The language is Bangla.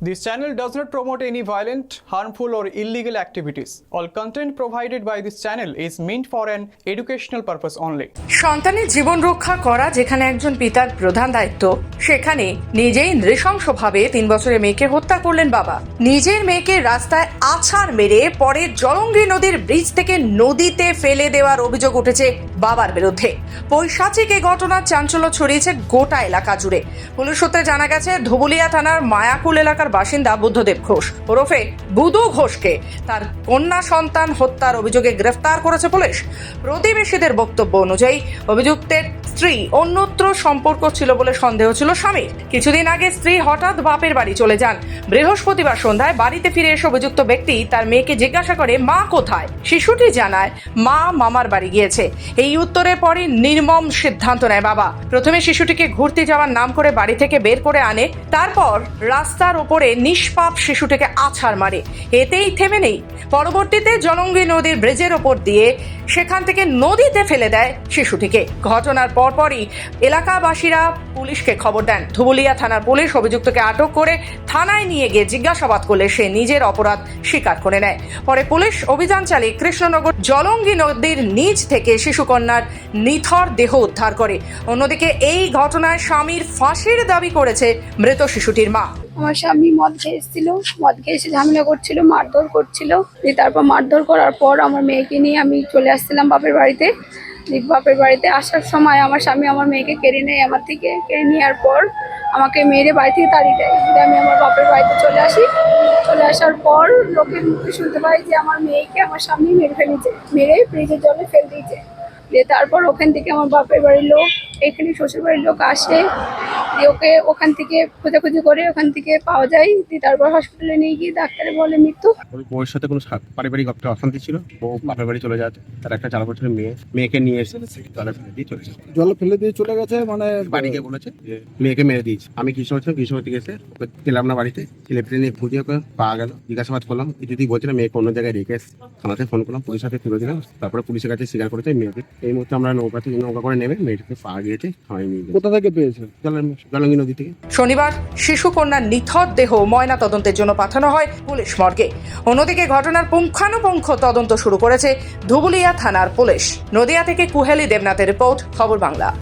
This channel does not promote any violent, harmful, or illegal activities. All content provided by this channel is meant for an educational purpose only. সন্তানের জীবন রক্ষা করা যেখানে একজন পিতার প্রধান দায়িত্ব সেখানে নিজেই নৃশংসভাবে তিন বছরের মেয়েকে হত্যা করলেন বাবা। নিজের মেয়েকে রাস্তায় আছাড় মেরে পরে জলঙ্গি নদীর ব্রিজ থেকে নদীতে ফেলে দেওয়ার অভিযোগ উঠেছে বাবার বিরুদ্ধে। পৈশাচিক এই ঘটনার চাঞ্চল্য ছড়িয়েছে গোটা এলাকা জুড়ে। পুলিশ সূত্রে জানা গেছে, ধুবুলিয়া থানার মায়াকুল এলাকার বাসিন্দা বুদ্ধদেব ঘোষ। ওরফে বুধু ঘোষকে তার কন্যা সন্তান হত্যার অভিযোগে গ্রেফতার করেছে পুলিশ। প্রতিবেশীদের বক্তব্য অনুযায়ী, অভিযুক্তের স্ত্রী অন্যত্র সম্পর্ক ছিল বলে সন্দেহ ছিল স্বামীর। কিছুদিন আগে স্ত্রী হঠাৎ বাপের বাড়ি চলে যান। বৃহস্পতিবার সন্ধ্যায় বাড়িতে ফিরে এসে অভিযুক্ত ব্যক্তি তার মেয়েকে জিজ্ঞাসা করে, মা কোথায়? শিশুটি জানায়, মা মামার বাড়ি গিয়েছে। এই উত্তরে পরে নির্মম সিদ্ধান্ত নেয় বাবা। প্রথমে শিশুটিকে ঘুরতে যাওয়ার নাম করে বাড়ি থেকে বের করে আনে, তারপর রাস্তার ওপরে নিষ্পাপ শিশুটিকে আছাড় মারে। এতেই থেমে নেই। পরবর্তীতে জলঙ্গি নদীর ব্রিজের ওপর দিয়ে সেখান থেকে নদীতে ফেলে দেয় শিশুটিকে। ঘটনার পরপরই এলাকাবাসীরা পুলিশকে খবর দেন। ধুবুলিয়া থানার পুলিশ অভিযুক্তকে আটক করে থানায় নিয়ে গিয়ে জিজ্ঞাসাবাদ করলে সে নিজের অপরাধ স্বীকার করে নেয়। পরে পুলিশ অভিযান চালিয়ে কৃষ্ণনগর জলঙ্গি নদীর নিচ থেকে শিশুকন্যার নিথর দেহ উদ্ধার করে। অন্যদিকে এই ঘটনায় স্বামীর ফাঁসির দাবি করেছে মৃত শিশুটির মা। আমার স্বামী মদ খেয়ে এসেছিল, মদ খেয়ে এসে ঝামেলা করছিল, মারধর করছিল। তারপর মারধর করার পর আমার মেয়েকে নিয়ে আমি চলে আসছিলাম বাপের বাড়িতে। বাপের বাড়িতে আসার সময় আমার স্বামী আমার মেয়েকে কেড়ে নেয়, আমার থেকে কেড়ে নেওয়ার পর আমাকে মেয়েরে বাড়ি থেকে তাড়িয়ে দেয়। আমি আমার বাপের বাড়িতে চলে আসি। চলে আসার পর লোকের মুখে শুনতে পাই যে আমার মেয়েকে আমার স্বামী মেরে ফেলেছে, মেরে ফ্রিজের জলে ফেল দিয়েছে। দিয়ে তারপর ওখান থেকে আমার বাপের বাড়ির লোক এখানে শ্বশুর বাড়ির লোক আসে দিয়ে ওকে ওখান থেকে খোঁজাখুঁজি করে ওখান থেকে পাওয়া যায় দিয়ে তারপর হসপিটালে নিয়ে গিয়ে ডাক্তারে বলে মৃত্যু। ওর বউয়ের সাথে কোনো পারিবারিক একটা অশান্তি ছিল? বউ বাপের বাড়ি চলে যাচ্ছে তার একটা চার বছরের মেয়ে মেয়েকে নিয়ে এসে জলে ফেলে দিয়ে চলে যাচ্ছে জলে ফেলে দিয়ে চলে গেছে মানে বাড়ি গিয়ে বলেছে যে মেয়েকে মেরে দিয়েছে। আমি কৃষ্ণ ছিলাম কৃষ্ণ থেকে এসে ওকে গেলাম না বাড়িতে ছেলেপেলে নিয়ে খুঁজে ওকে পাওয়া গেল জিজ্ঞাসাবাদ করলাম যদি বলছে না মেয়েকে অন্য জায়গায় রেখে এসে থানাতে ফোন করলাম পুলিশ হাতে তুলে দিলাম তারপরে পুলিশের কাছে স্বীকার করেছে মেয়েকে। এই মুহূর্তে আমরা নৌকা থেকে নৌকা করে নেবে মেয়েটাকে পাওয়া গিয়েছে? থানায় কোথা থেকে পেয়েছে? জলঙ্গি নদী থেকে। শনিবার শিশুকন্যার নিথর দেহ ময়না তদন্তের জন্য পাঠানো হয় পুলিশ মর্গে। অন্যদিকে ঘটনার পুঙ্খানুপুঙ্খ তদন্ত শুরু করেছে ধুবুলিয়া থানার পুলিশ। নদিয়া থেকে কুহেলি দেবনাথের রিপোর্ট খবর বাংলা।